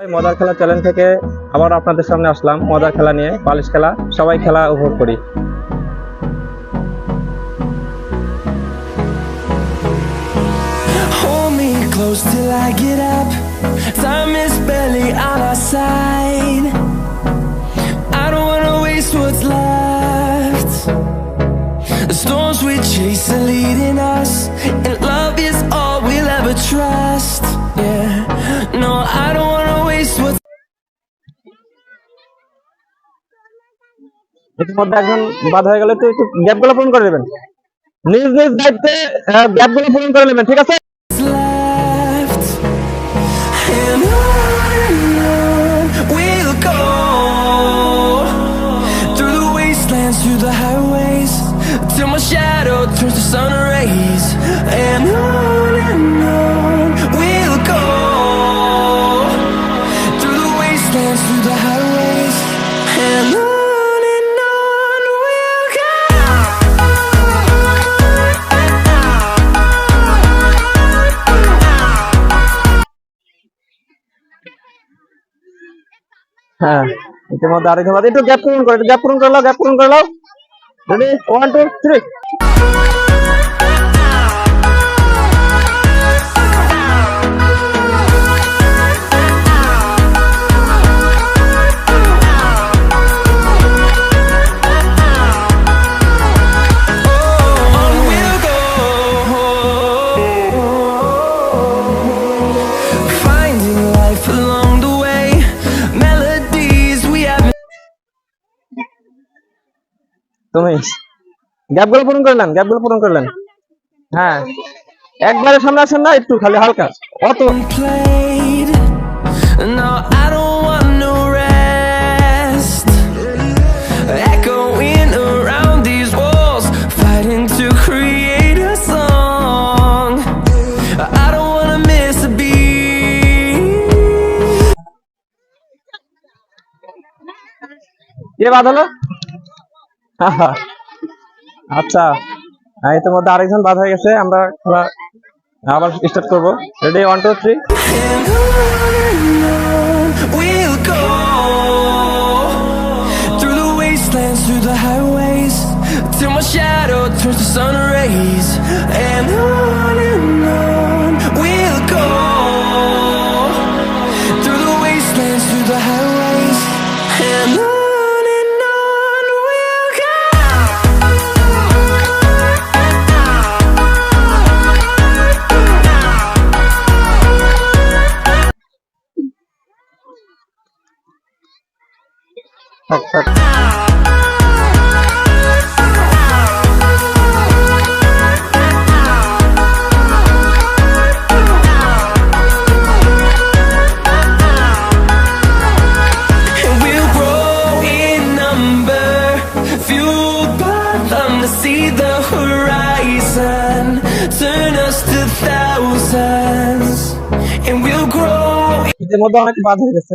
মজার খেলা চ্যালেঞ্জ থেকে আবার আপনাদের সামনে আসলাম মজার খেলা নিয়ে বালিশ খেলা সবাই খেলা উপভোগ করি close till I get up. Time is barely on our side. I don't wanna waste what's left. The storms we chase are leading us, and love is all we'll ever trust. Yeah, no, I don't. ইতিমধ্যে একজন বাদ হয়ে গেলে তো একটু গ্যাপগুলো পূরণ করে দেবেন নিজ নিজ দায়িত্বে গ্যাপগুলো পূরণ করে নেবেন ঠিক আছে till my shadow turns to sun rays হ্যাঁ ইতিমধ্যে বাদ। একটু গ্যাপ পূরণ করে, একটু গ্যাপ পূরণ করে লাও গ্যাপ পূরণ করে লাও রেডি ওয়ান টু থ্রি তুমি গ্যাপগুলো পূরণ করলেন গ্যাপগুলো পূরণ করলেন হ্যাঁ একবারে সামনে আসেন না একটু খালি হালকা অত. কে বাদ হলো আচ্ছা হ্যাঁ ইতিমধ্যে আরেকজন বাদ হয়ে গেছে, আমরা খেলা আবার স্টার্ট করব। Ready one two three Till my shadow to sun rays. And on and ইতিমধ্যে অনেক বাদ হয়ে গেছে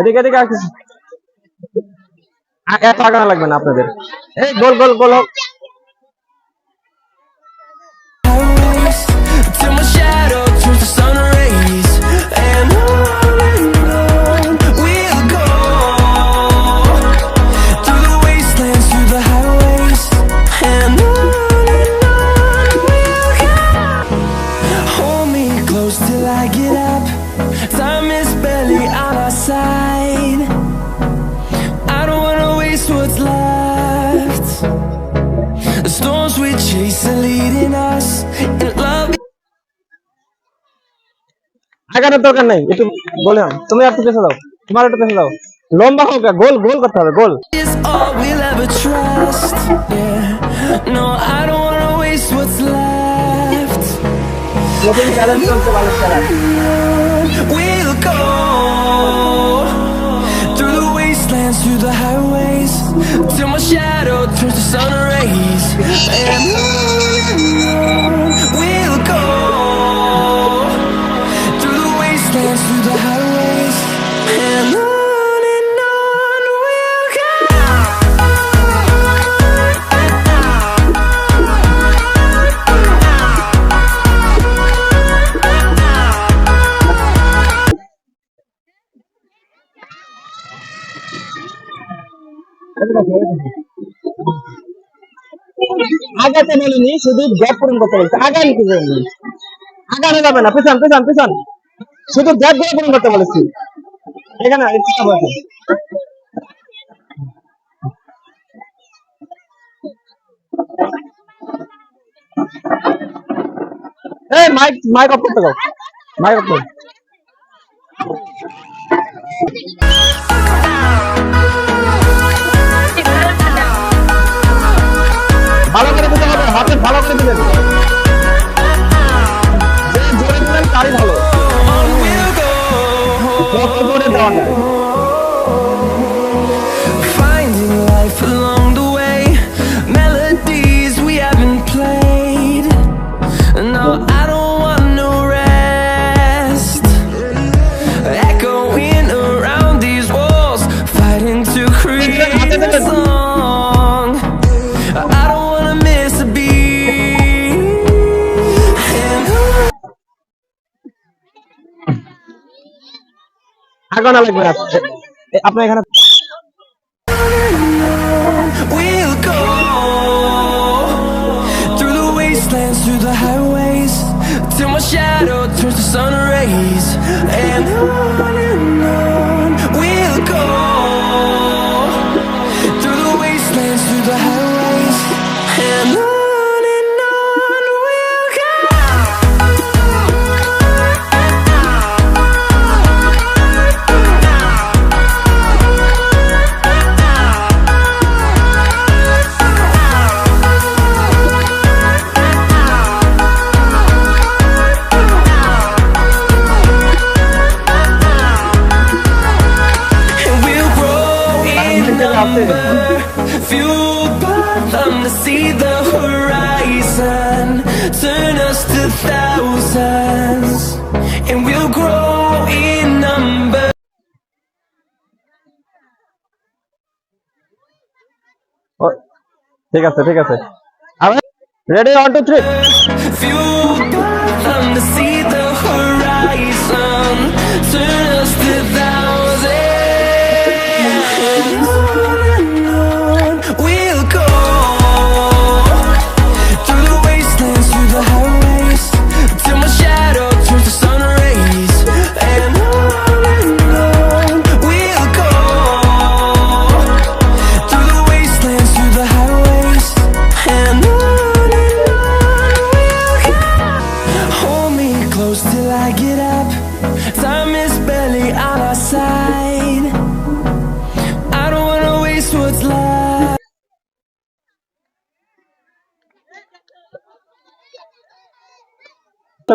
এদিকে এদিকে আর কিছু এত লাগবে না আপনাদের। এই গোল গোল গোল হোক। Left the storms we chase are leading us, and love আগানোর দরকার নাই একটু বলে তুমি একটু পেছে দাও তোমার একটু পেছে দাও লম্বা হোক গোল গোল করতে হবে গোল is all we'll ever trust. Yeah, no, I don't wanna waste what's left. আগাতে বলিনি শুধু গ্যাপ পূরণ করতে বলছে। আগান কি জন্য আগানো যাবে না। পিছন পিছন পিছন। শুধু গ্যাপগুলো পূরণ করতে বলেছি। এখানে ইচ্ছা বলছে এই মাইক মাইক অফ করতে দাও। মাইক অফ করো। ভালো হাতে ভালো করে দিবেন আগানো লাগবে না। আপনার এখানে ঠিক আছে ঠিক আছে। রেডি ওয়ান টু থ্রি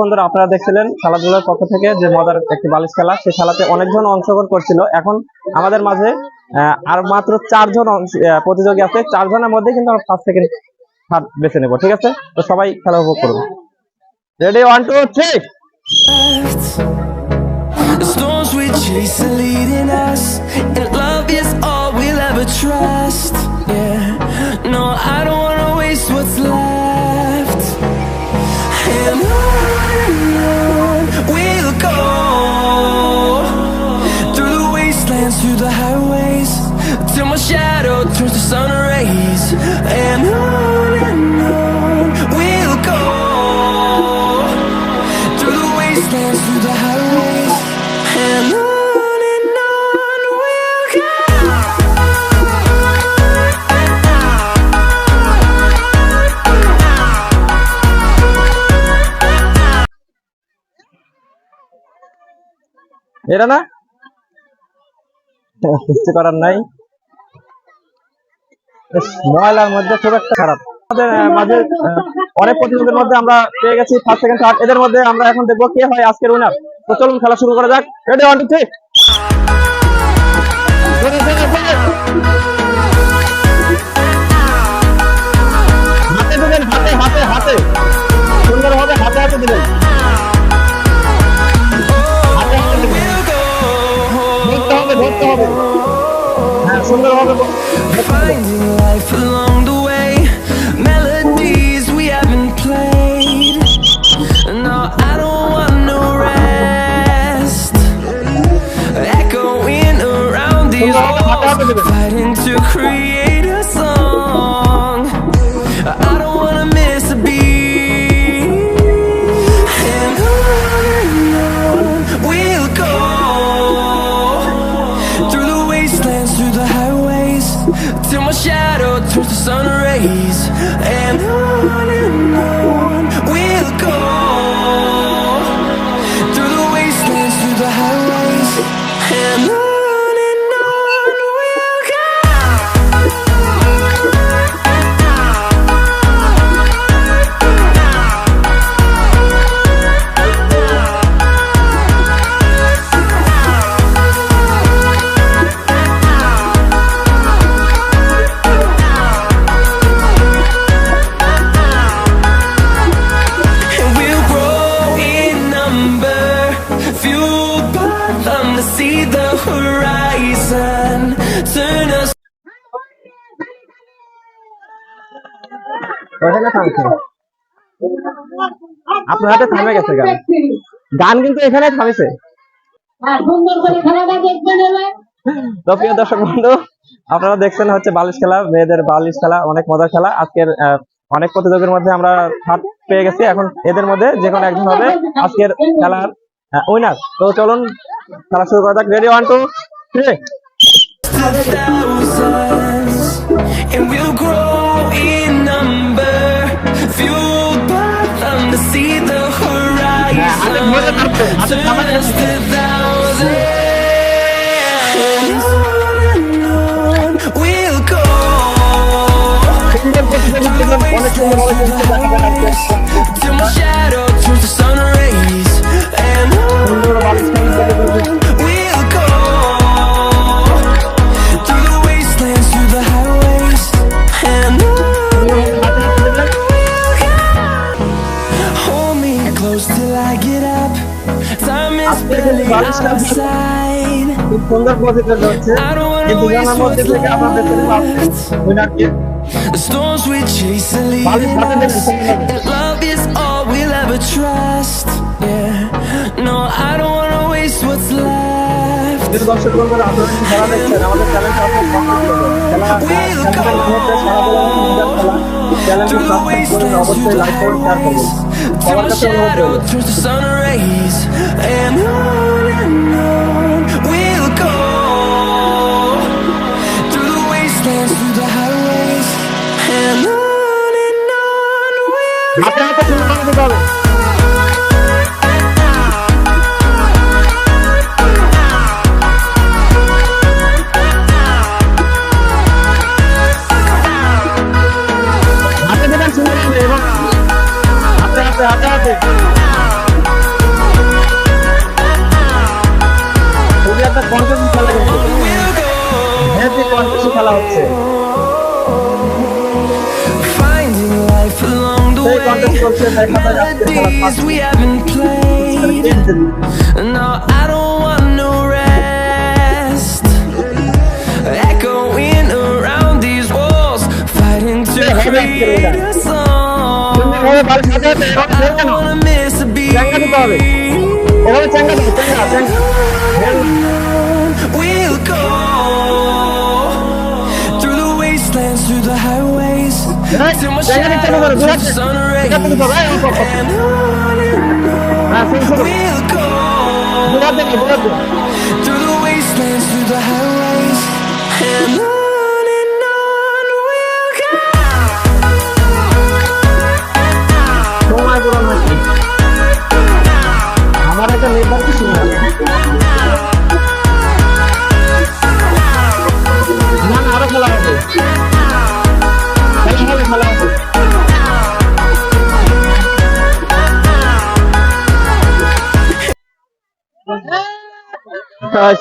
বন্ধুরা, আপনারা দেখছিলেন খেলাধুলার পক্ষ থেকে যে মজার একটি বালিশ খেলা। সেই খেলাতে অনেকজন অংশগ্রহণ করছিল। এখন আমাদের মাঝে আর মাত্র চারজন প্রতিযোগী আছে। চারজনের মধ্যে কিন্তু আমরা ফার্স্ট সেকেন্ড থার্ড বেছে নেব, ঠিক আছে? তো সবাই খেলা উপভোগ করব ready one two three trust. shadow turns to sun rays. And on and on we'll go through the wastelands, through the highways, and on and on we'll go. এটা না কিছু করার নাই ইস, ময়লার মধ্যে খুব একটা খারাপ। আমাদের মাঝে অনেক প্রতিযোগের মধ্যে আমরা পেয়ে গেছি ফার্স্ট সেকেন্ড থার্ড এদের মধ্যে আমরা এখন দেখব কে হয় আজকের উইনার তো চলুন খেলা শুরু করা যাক। রেডি ওয়ান টু থ্রি সুন্দরভাবে থামছে আপনার হাতে থামে গেছে গান। গান কিন্তু এখানে থামেছে। তো প্রিয় দর্শক বন্ধু আপনারা দেখছেন হচ্ছে বালিশ খেলা মেয়েদের বালিশ খেলা অনেক মজার খেলা। আজকের অনেক প্রতিযোগের মধ্যে আমরা হাত পেয়ে গেছি। এখন এদের মধ্যে যে কোনো একজন হবে আজকের খেলার উইনার তো চলুন খেলা শুরু করা যাক। Ready one two three and we'll grow in number, fueled by them to see the horizon. Turn us to thousands, and on and on we'll go. Till my shadow turns to sun rays, and খুব সুন্দর প্রতিযোগিতা হচ্ছে I don't wanna কিন্তু waste জানার মধ্যে what's থেকে আমরা বেছে নেবো left. উইনারকে The storms we chase are Bali- leading Bali- us, and love is all we'll ever trust. Yeah, no, I don't wanna waste what's left. প্রিয় দর্শক বন্ধুরা আপনারা কি খেলা দেখছেন আমাদের চ্যানেলটা আপনারা সাবস্ক্রাইব করবেন খেলা চ্যানেলের নাম হচ্ছে সারা বছর মজার খেলা চ্যানেলটি সাবস্ক্রাইব করে অবশ্যই লাইক করুন শেয়ার করুন Till সবার my কাছে অনুরোধ shadow রইল turns to sun rays, and on and on হাতে শুরু করে দিতে হবে। We'll go through the wastelands, through the highways, we'll go through the wastelands, through the highways, and.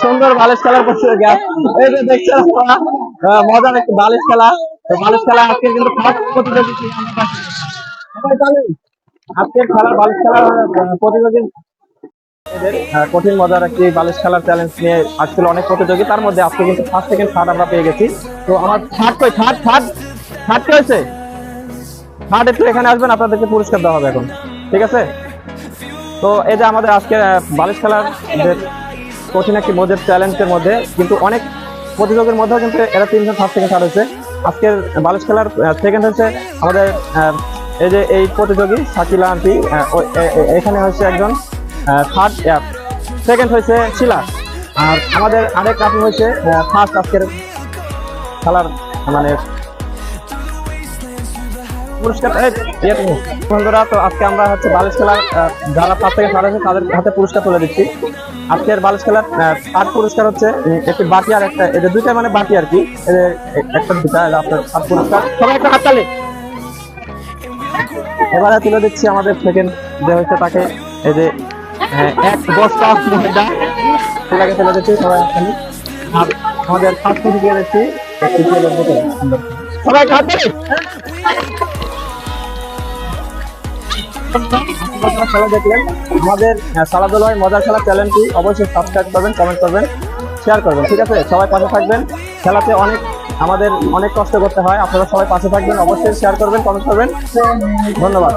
সুন্দর বালিশ খেলার প্রতিযোগী এই যে আপনারা, মজার একটি বালিশ খেলা। বালিশ খেলা আজকে কিন্তু ফার্স্ট প্রতিযোগী ছিল আমাদের পাশে। আজকের খেলা বালিশ খেলার প্রতিযোগী। কঠিন মজার একটি বালিশ খেলার চ্যালেঞ্জ নিয়ে আসছিল অনেক প্রতিযোগী। তার মধ্যে আজকে কিন্তু ফার্স্ট সেকেন্ড থার্ড আমরা পেয়ে গেছি। তো আমার থার্ড কই? থার্ড থার্ড থার্ড কে হয়েছে? থার্ড একটু এখানে আসবেন আপনাদেরকে পুরস্কার দেওয়া হবে এখন। ঠিক আছে? তো এই যে আমাদের আজকে বালিশ খেলার কঠিন একটি মজার চ্যালেঞ্জের মধ্যে, কিন্তু অনেক প্রতিযোগের মধ্যেও কিন্তু এরা তিনজন ফার্স্ট সেকেন্ড থার্ড হয়েছে। আজকের বালিশ খেলার সেকেন্ড হচ্ছে আমাদের এই যে এই প্রতিযোগী শাকিলা আন্টি এখানে হচ্ছে একজন থার্ড সেকেন্ড হয়েছে শিলা। আর আমাদের আরেক আপু হয়েছে ফার্স্ট আজকের খেলার মানে পুরস্কার। বন্ধুরা, তো আজকে আমরা হচ্ছে বালিশ খেলার যারা পাঁচ থেকে সাড়ে তাদের হাতে পুরস্কার তুলে দিচ্ছি। আজকের বালিশ খেলার আট পুরস্কার হচ্ছে একটি বাটি আর একটা এদের দুইটা মানে বাটি আর কি একটা দুটা আপনার আট পুরস্কার। সবাই একটা এবারে তুলে দিচ্ছি আমাদের সেকেন্ড যে হচ্ছে তাকে, এই যে এক বস্তা সেটাকে তুলে দিচ্ছি সবাই হাততালি আর আমাদের ফার্স্ট দিয়ে দিচ্ছি। সবাই খেলা দেখলেন। আমাদের সালাদুল্লাহ মজার খেলা চ্যানেলটি অবশ্যই সাবস্ক্রাইব করবেন কমেন্ট করবেন শেয়ার করবেন, ঠিক আছে? সবাই পাশে থাকবেন। খেলাতে অনেক, আমাদের অনেক কষ্ট করতে হয়। আপনারা সবাই পাশে থাকবেন, অবশ্যই শেয়ার করবেন কমেন্ট করবেন। ধন্যবাদ।